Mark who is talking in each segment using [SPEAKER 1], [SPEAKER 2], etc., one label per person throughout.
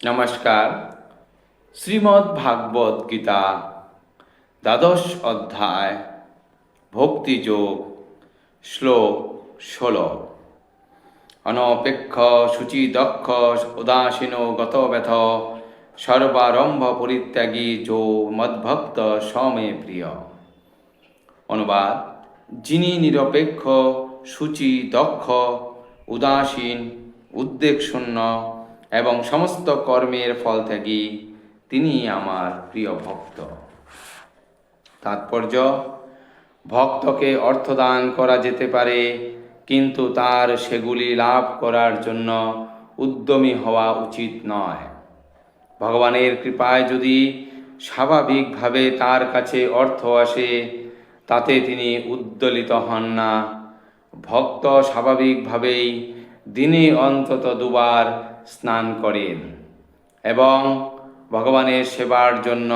[SPEAKER 1] নমস্কার। শ্রীমদ্ ভাগবত গীতা, দ্বাদশ অধ্যায় ভক্তিযোগ শ্লোক ষোলো। অনপেক্ষ শুচি দক্ষ উদাসীন গতব্যথ, সর্বারম্ভ পরিত্যাগী যো মদ্ভক্ত সমে প্রিয়। অনুবাদ, যিনি নিরপেক্ষ, সূচি দক্ষ, উদাসীন, উদ্বেগশূন্য এবং সমস্ত কর্মের ফল থেকে তিনি আমার প্রিয় ভক্ত। তাৎপর্য, ভক্তকে অর্থদান করা যেতে পারে, কিন্তু তার সেগুলি লাভ করার জন্য উদ্যমী হওয়া উচিত নয়। ভগবানের কৃপায় যদি স্বাভাবিকভাবে তার কাছে অর্থ আসে, তাতে তিনি উদ্দলিত হন না। ভক্ত স্বাভাবিকভাবেই দিনে অন্তত দুবার স্নান করেন এবং ভগবানের সেবার জন্য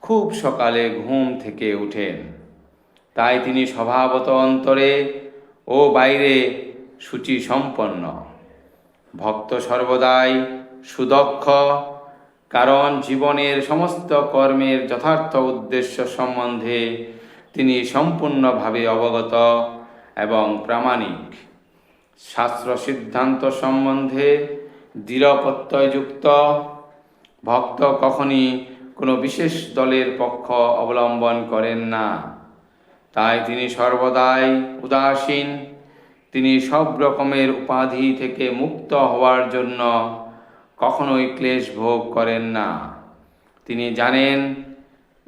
[SPEAKER 1] খুব সকালে ঘুম থেকে উঠেন। তাই তিনি স্বভাবত অন্তরে ও বাইরে সূচি সম্পন্ন। ভক্ত সর্বদাই সুদক্ষ, কারণ জীবনের সমস্ত কর্মের যথার্থ উদ্দেশ্য সম্বন্ধে তিনি সম্পূর্ণভাবে অবগত এবং প্রামাণিক। শাস্ত্র সিদ্ধান্ত সম্বন্ধে দৃঢ়প্রত্যয়যুক্ত। ভক্ত কখনই কোনো বিশেষ দলের পক্ষ অবলম্বন করেন না। তাই তিনি সর্বদাই উদাসীন। তিনি সব রকমের উপাধি থেকে মুক্ত হওয়ার জন্য কখনোই ক্লেশ ভোগ করেন না। তিনি জানেন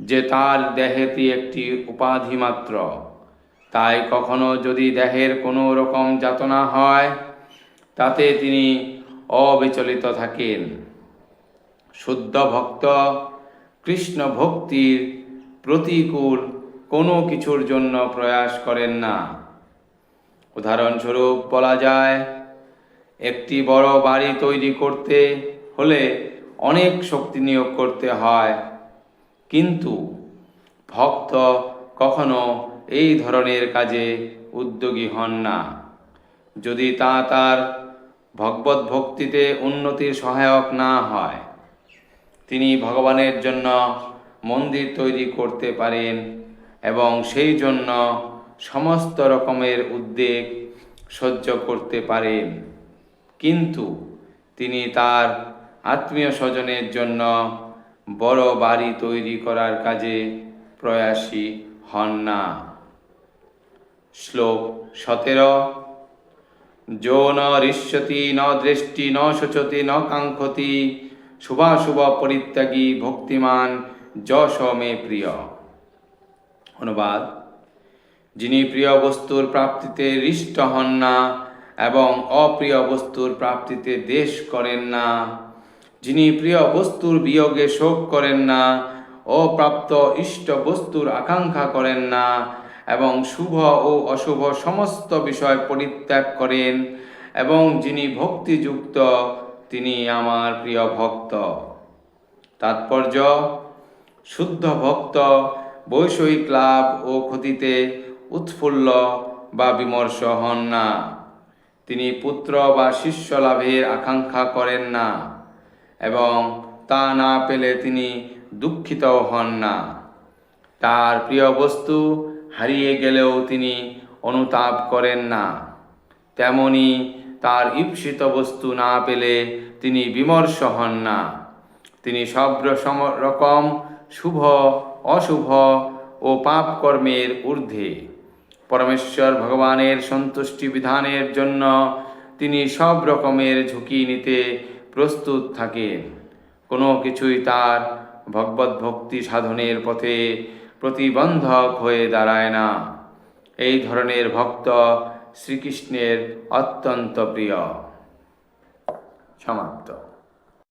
[SPEAKER 1] যে তার দেহেটি একটি উপাধি মাত্র। তাই কখনো যদি দেহের কোনো রকম যাতনা হয়, তাতে তিনি অবিচলিত থাকেন। শুদ্ধ ভক্ত, কৃষ্ণ ভক্তির প্রতিকূল কোনো কিছুর জন্য প্রয়াস করেন না। উদাহরণস্বরূপ বলা যায়, একটি বড় বাড়ি তৈরি করতে হলে অনেক শক্তি নিয়োগ করতে হয়। কিন্তু ভক্ত কখনো এই ধরনের কাজে উদ্যোগী হন না। যদি তা তার ভগবত ভক্তিতে উন্নতির সহায়ক না হয়। তিনি ভগবানের জন্য মন্দির তৈরি করতে পারেন এবং সেই জন্য সমস্ত রকমের উদ্বেগ সহ্য করতে পারেন। কিন্তু তিনি তার আত্মীয় স্বজনের জন্য বড় বাড়ি তৈরি করার কাজে প্রয়াসী হন না। শ্লোক সতেরো যো ন ঋষ্যতি ন দৃষ্টি, ন শোচতি, ন কাঙ্ক্ষতি শুভাশুভ পরিত্যাগী, ভক্তিমান যশ মে প্রিয়। অনুবাদ, যিনি প্রিয় বস্তুর প্রাপ্তিতে হৃষ্ট হন না এবং অপ্রিয় বস্তুর প্রাপ্তিতে দেশ করেন না, যিনি প্রিয় বস্তুর বিয়োগে শোক করেন না, অপ্রাপ্ত ইষ্ট বস্তুর আকাঙ্ক্ষা করেন না এবং শুভ ও অশুভ সমস্ত বিষয় পরিত্যাগ করেন এবং যিনি ভক্তিযুক্ত, তিনি আমার প্রিয় ভক্ত। তাৎপর্য, শুদ্ধ ভক্ত, বৈষয়িক লাভ ও ক্ষতিতে উৎফুল্ল বা বিমর্ষ হন না। তিনি পুত্র বা শিষ্য লাভের আকাঙ্ক্ষা করেন না এবং তা না পেলে তিনি দুঃখিত হন না। তার প্রিয় বস্তু হারিয়ে গেলেও তিনি অনুতাপ করেন না। তেমনি তার ঈপ্সিত বস্তু না পেলে তিনি বিমর্ষ হন না। তিনি সব রকম শুভ, অশুভ ও পাপ কর্মের ঊর্ধ্বে। পরমেশ্বর ভগবানের সন্তুষ্টি বিধানের জন্য তিনি সব রকমের ঝুঁকি নিতে প্রস্তুত থাকেন। কোনো কিছুই তার ভগবত ভক্তি সাধনের পথে প্রতিবন্ধক হয়ে দাঁড়ায় না। এই ধরনের ভক্ত শ্রীকৃষ্ণের অত্যন্ত প্রিয়। সমাপ্ত।